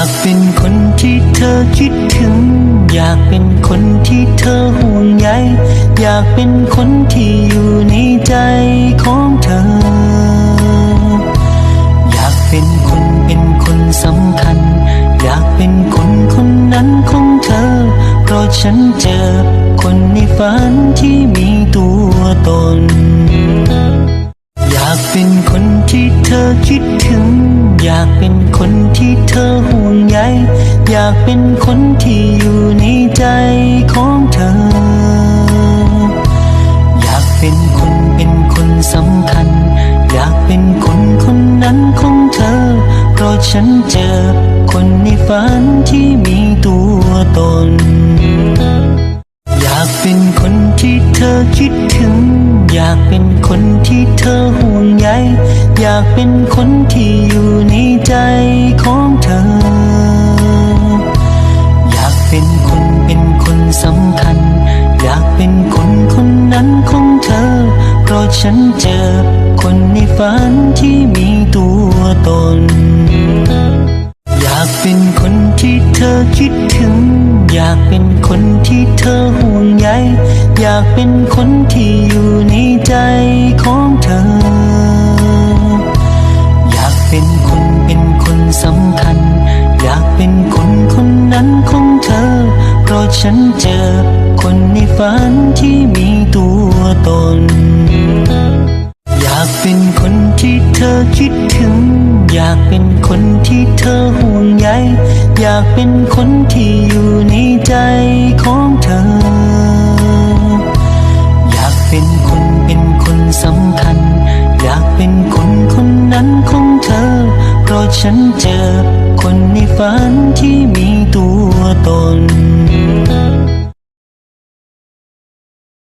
ากเป็นคนที่เธอคิดถึง อยากเป็นคนที่เธอห่วงใย อยากเป็นคนที่อยู่ในใจของเธอ อยากเป็นคนเป็นคนสำคัญ อยากเป็นคนคนนั้นของเธอ เพราะฉันเจอคนในฝันที่มีตัวตน อยากเป็นคนที่เธอคิดถึง อยากเป็นคนที่เธอห่วง ใยอยากเป็นคนที่อยู่ในใจของเธอ อยากเป็นคนเป็นคนสำคัญ อยากเป็นคนคนนั้นของเธอ เพราะฉันเจอคนในฝันที่มีตัวตน อยากเป็นคนที่เธอคิดถึง อยากเป็นคนที่เธอห่วงใยอยากเป็นคนที่อยู่ในใจของ สำคัญ อยากเป็นคนคนนั้นของเธอ เพราะฉันเจอคนในฝันที่มีตัวตน อยากเป็นคนที่เธอคิดถึง อยากเป็นคนที่เธอห่วงใย อยากเป็นคนที่อยู่ในใจของเธอ อยากเป็นคนเป็นคนสำคัญ อยากเป็นคนคนนั้น ฉันเจอ คนในฝันที่มีตัวตน อยากเป็นคนที่เธอคิดถึง อยากเป็นคนที่เธอห่วงใยอยากเป็นคนที่อยู่ในใจของเธอ อยากเป็นคนเป็นคนสำคัญ อยากเป็นคนคนนั้นของเธอ เพราะฉันเจอ คนในฝันที่มีตัวตน